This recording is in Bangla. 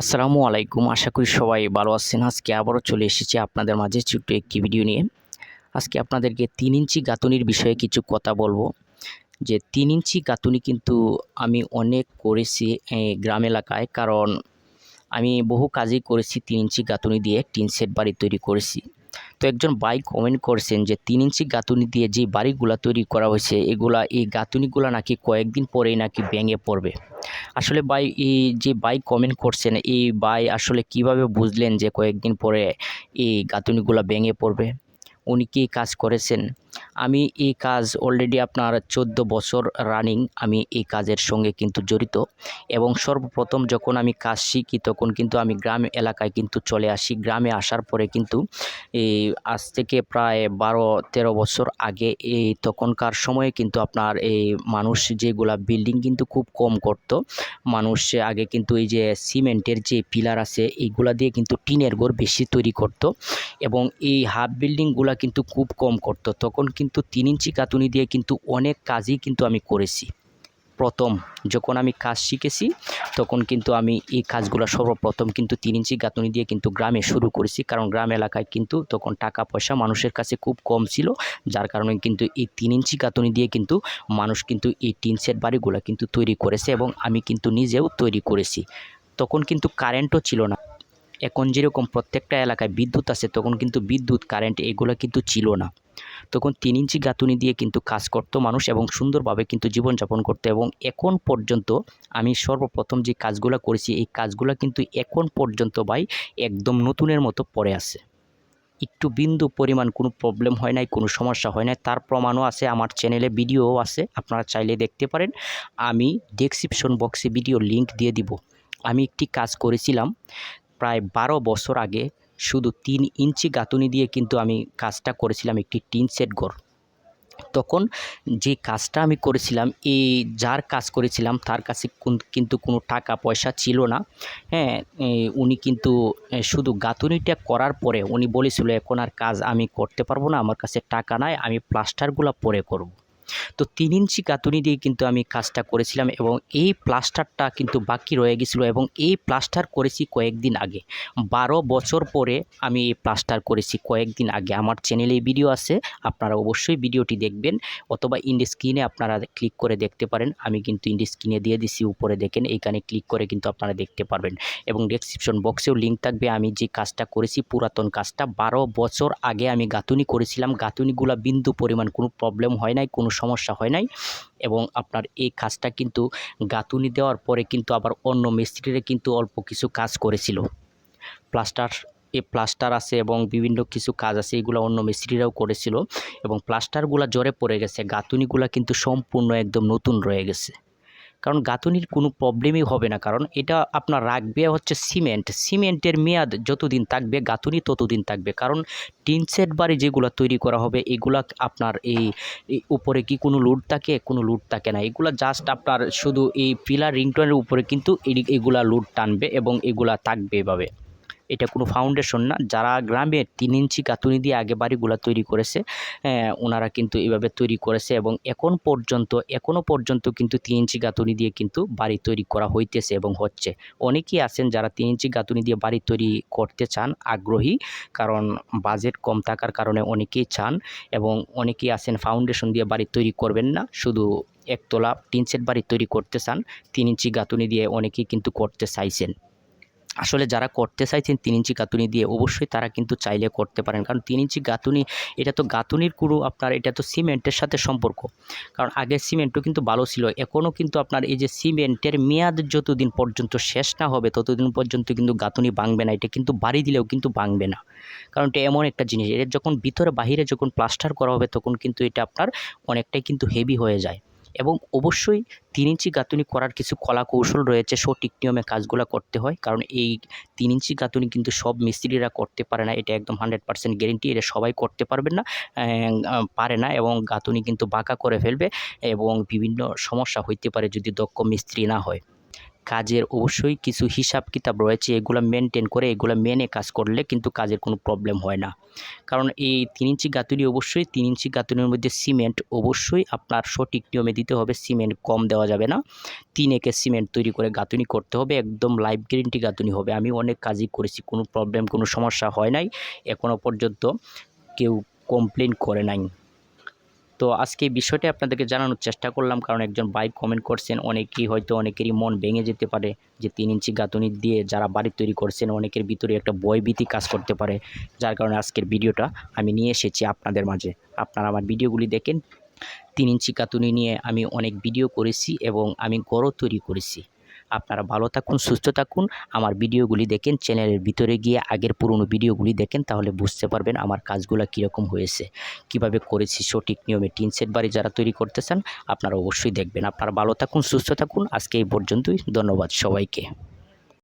আসসালামু আলাইকুম। আশা করি সবাই ভালো আছেন। আজকে আবারও চলে এসেছি আপনাদের মাঝে ছোট্ট একটি ভিডিও নিয়ে। আজকে আপনাদেরকে তিন ইঞ্চি গাঁথনির বিষয়ে কিছু কথা বলব। যে তিন ইঞ্চি গাঁথুনি কিন্তু আমি অনেক করেছি গ্রাম এলাকায়। কারণ আমি বহু কাজই করেছি তিন ইঞ্চি গাঁথুনি দিয়ে, টিন সেট বাড়ি তৈরি করেছি। তো একজন ভাই কমেন্ট করছেন যে, তিন ইঞ্চি গাঁথুনি দিয়ে যে বাড়িগুলা তৈরি করা হয়েছে, এগুলা, এই গাঁথুনিগুলা নাকি কয়েকদিন পরেই নাকি ভেঙে পড়বে? আসলে বাই এই যে ভাই কমেন্ট করছেন, এই বাই আসলে কীভাবে বুঝলেন যে কয়েকদিন পরে এই গাঁথুনিগুলা ভেঙে পড়বে? উনি কি কাজ করেছেন? আমি এই কাজ অলরেডি আপনার চোদ্দ বছর রানিং আমি এই কাজের সঙ্গে কিন্তু জড়িত। এবং সর্বপ্রথম যখন আমি কাজ শিখি, তখন কিন্তু আমি গ্রাম এলাকায় কিন্তু চলে আসি। গ্রামে আসার পরে কিন্তু এই আজ থেকে প্রায় বারো, তেরো বছর আগে এই তখনকার সময়ে কিন্তু আপনার এই মানুষ যেগুলা বিল্ডিং কিন্তু খুব কম করতো, মানুষ আগে কিন্তু এই যে সিমেন্টের যে পিলার আছে, এইগুলা দিয়ে কিন্তু টিনের ঘর বেশি তৈরি করত। এবং এই হাফ বিল্ডিংগুলা কিন্তু খুব কম করতো। তখন কিন্তু তিন ইঞ্চি কাতুনি দিয়ে কিন্তু অনেক কাজই কিন্তু আমি করেছি। প্রথম যখন আমি কাজ শিখেছি, তখন কিন্তু আমি এই কাজগুলো সর্বপ্রথম কিন্তু তিন ইঞ্চি গাঁথুনি দিয়ে কিন্তু গ্রামে শুরু করেছি। কারণ গ্রাম এলাকায় কিন্তু তখন টাকা পয়সা মানুষের কাছে খুব কম ছিল, যার কারণে কিন্তু এই তিন ইঞ্চি গাঁথুনি দিয়ে কিন্তু মানুষ কিন্তু এই টিন সেট বাড়িগুলো কিন্তু তৈরি করেছে এবং আমি কিন্তু নিজেও তৈরি করেছি। তখন কিন্তু কারেন্টও ছিল না। এখন যেরকম প্রত্যেকটা এলাকায় বিদ্যুৎ আছে, তখন কিন্তু বিদ্যুৎ, কারেন্ট এগুলো কিন্তু ছিল না। তখন তিন ইঞ্চি গাঁথুনি দিয়ে কিন্তু কাজ করতো মানুষ এবং সুন্দরভাবে কিন্তু জীবনযাপন করতো এবং এখন পর্যন্ত আমি সর্বপ্রথম যে কাজগুলো করেছি, এই কাজগুলো কিন্তু এখন পর্যন্ত ভাই একদম নতুনের মতো পড়ে আছে। একটু বিন্দু পরিমাণ কোনো প্রবলেম হয় নাই, কোনো সমস্যা হয় নাই, তার প্রমাণও আছে, আমার চ্যানেলে ভিডিওও আছে, আপনারা চাইলে দেখতে পারেন। আমি ডেসক্রিপশন বক্সে ভিডিও লিংক দিয়ে দিব। আমি একটি কাজ করেছিলাম, প্রায় বারো বছর আগে শুধু তিন ইঞ্চি গাঁথুনি দিয়ে কিন্তু আমি কাজটা করেছিলাম একটি টিন সেট ঘর তখন যে কাজটা আমি করেছিলাম এই যার কাজ করেছিলাম, তার কাছে কোন- কিন্তু কোনো টাকা পয়সা ছিল না হ্যাঁ উনি কিন্তু শুধু গাঁথুনিটা করার পরে উনি বলেছিল, এখন আর কাজ আমি করতে পারব না, আমার কাছে টাকা নাই, আমি প্লাস্টারগুলো পরে করব। তো তিন ইঞ্চি গাঁথুনি দিয়ে কিন্তু আমি কাজটা করেছিলাম এবং এই প্লাস্টারটা কিন্তু বাকি রয়ে গেছিল এবং এই প্লাস্টার করেছি কয়েকদিন আগে। বারো বছর পরে আমি এই প্লাস্টার করেছি কয়েকদিন আগে। আমার চ্যানেলে ভিডিও আছে, আপনারা অবশ্যই ভিডিওটি দেখবেন অথবা ইন্ডি স্ক্রিনে আপনারা ক্লিক করে দেখতে পারেন। আমি কিন্তু ইন্ডি স্ক্রিনে দিয়ে দিছি, উপরে দেখেন, এইখানে ক্লিক করে কিন্তু আপনারা দেখতে পারবেন। এবং ডেসক্রিপশন বক্সেও লিঙ্ক থাকবে। আমি যে কাজটা করেছি, পুরাতন কাজটা, বারো বছর আগে আমি গাঁথুনি করেছিলাম। গাঁথুনিগুলা বিন্দু পরিমাণ কোনো প্রবলেম হয় নাই, কোনো সমস্যা হয় নাই এবং আপনার এই কাজটা কিন্তু গাঁথুনি দেওয়ার পরে কিন্তু আবার অন্য মিস্ত্রিরে কিন্তু অল্প কিছু কাজ করেছিল। প্লাস্টার এ প্লাস্টার আছে এবং বিভিন্ন কিছু কাজ আছে, এগুলো অন্য মিস্ত্রিরাও করেছিল এবং প্লাস্টারগুলো জোরে পড়ে গেছে, গাঁথুনিগুলো কিন্তু সম্পূর্ণ একদম নতুন রয়ে গেছে। কারণ গাঁথুনির কোনো প্রবলেমই হবে না। কারণ এটা আপনার রাখবে হচ্ছে সিমেন্ট সিমেন্টের মেয়াদ যতদিন থাকবে, গাঁথুনি ততদিন থাকবে। কারণ টিন সেট বাড়ি যেগুলো তৈরি করা হবে, এগুলা আপনার এই উপরে কি কোনো লুট থাকে? কোনো লুট থাকে না। এগুলা জাস্ট আপনার শুধু এই পিলার রিংটনের উপরে কিন্তু এগুলা লুট টানবে এবং এগুলা থাকবে এভাবে। এটা কোনো ফাউন্ডেশন না। যারা গ্রামে তিন ইঞ্চি গাঁথুনি দিয়ে আগে বাড়িগুলো তৈরি করেছে হ্যাঁ, ওনারা কিন্তু এভাবে তৈরি করেছে এবং এখন পর্যন্ত এখনও পর্যন্ত কিন্তু তিন ইঞ্চি গাঁথুনি দিয়ে কিন্তু বাড়ি তৈরি করা হইতেছে এবং হচ্ছে। অনেকেই আছেন যারা তিন ইঞ্চি গাঁথুনি দিয়ে বাড়ি তৈরি করতে চান আগ্রহী কারণ বাজেট কম থাকার কারণে অনেকেই চান এবং অনেকেই আছেন ফাউন্ডেশন দিয়ে বাড়ি তৈরি করবেন না। শুধু একতলা টিন সেট বাড়ি তৈরি করতে চান তিন ইঞ্চি গাঁথুনি দিয়ে অনেকেই কিন্তু করতে চাইছেন। আসলে যারা করতে চাইছেন তিন ইঞ্চি গাঁথুনি দিয়ে অবশ্যই তারা কিন্তু চাইলে করতে পারেন। কারণ তিন ইঞ্চি গাঁথুনি, এটা তো গাঁথুনির পুরো আপনার, এটা তো সিমেন্টের সাথে সম্পর্ক। কারণ আগের সিমেন্টও কিন্তু ভালো ছিল, এখনও কিন্তু আপনার এই যে সিমেন্টের মেয়াদ যতদিন পর্যন্ত শেষ না হবে, ততদিন পর্যন্ত কিন্তু গাঁথুনি ভাঙবে না। এটা কিন্তু বাড়ি দিলেও কিন্তু ভাঙবে না। কারণ এটা এমন একটা জিনিস, এর যখন ভিতরে বাহিরে যখন প্লাস্টার করা হবে, তখন কিন্তু এটা আপনার অনেকটাই কিন্তু হেভি হয়ে যায়। এবং অবশ্যই তিন ইঞ্চি গাঁথুনি করার কিছু কলা কৌশল রয়েছে, সঠিক নিয়মে কাজগুলো করতে হয়। কারণ এই তিন ইঞ্চি গাঁথুনি কিন্তু সব মিস্ত্রিরা করতে পারে না। এটা একদম হান্ড্রেড পার্সেন্ট গ্যারেন্টি এটা সবাই করতে পারবেন না পারে না এবং গাঁথুনি কিন্তু বাঁকা করে ফেলবে এবং বিভিন্ন সমস্যা হইতে পারে যদি দক্ষ মিস্ত্রি না হয়। কাজের অবশ্যই কিছু হিসাব কিতাব রয়েছে, এগুলো মেনটেন করে, এগুলো মেনে কাজ করলে কিন্তু কাজের কোনো প্রবলেম হয় না। কারণ এই তিন ইঞ্চি গাঁথুনি অবশ্যই, তিন ইঞ্চি গাঁথুনির মধ্যে সিমেন্ট অবশ্যই আপনার সঠিক নিয়মে দিতে হবে সিমেন্ট কম দেওয়া যাবে না। তিন একে সিমেন্ট তৈরি করে গাঁথুনি করতে হবে, একদম লাইফ গ্যারেন্টি গাঁথুনি হবে। আমি অনেক কাজই করেছি, কোনো প্রবলেম কোনো সমস্যা হয় নাই এখনও পর্যন্ত কেউ কমপ্লেন করে নাই। তো আজকে এই বিষয়টি আপনাদেরকে জানানোর চেষ্টা করলাম, কারণ একজন বাইক কমেন্ট করছেন, অনেকেই হয়তো অনেকেরই মন ভেঙে যেতে পারে যে তিন ইঞ্চি গাঁথুনি দিয়ে যারা বাড়ি তৈরি করছেন, অনেকের ভিতরে একটা ভয়ভীতি কাজ করতে পারে, যার কারণে আজকের ভিডিওটা আমি নিয়ে এসেছি আপনাদের মাঝে। আপনারা আমার ভিডিওগুলি দেখেন, তিন ইঞ্চি কাতুনি নিয়ে আমি অনেক ভিডিও করেছি এবং আমি গড়ও তৈরি করেছি। আপনারা ভালো থাকুন, সুস্থ থাকুন। আমার ভিডিওগুলি দেখেন, চ্যানেলের ভিতরে গিয়ে আগের পুরনো ভিডিওগুলি দেখেন, তাহলে বুঝতে পারবেন আমার কাজগুলো কীরকম হয়েছে, কীভাবে করেছি সঠিক নিয়মে টিন সেট বাড়ি যারা তৈরি করতে চান আপনারা অবশ্যই দেখবেন। আপনারা ভালো থাকুন, সুস্থ থাকুন। আজকে এই পর্যন্তই, ধন্যবাদ সবাইকে।